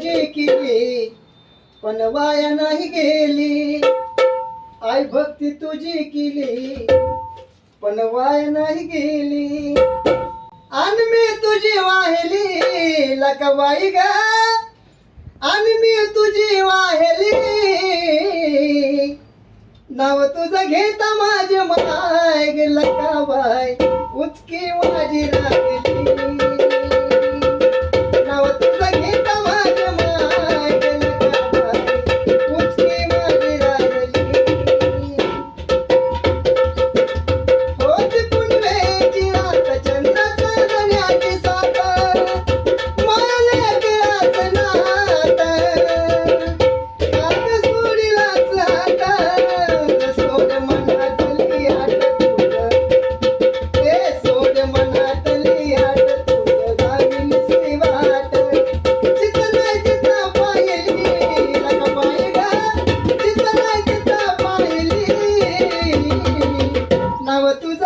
तुझी केली पण वाया नाही गेली. आई भक्ती तुझी केली पण वाया नाही गेली. आणि मी तुझी वाहिली लकवाई ग. आणि मी तुझी वाहिली. नाव तुझं घेता माझे माय ग लकाबाई. उचकी माझी लागली 我肚子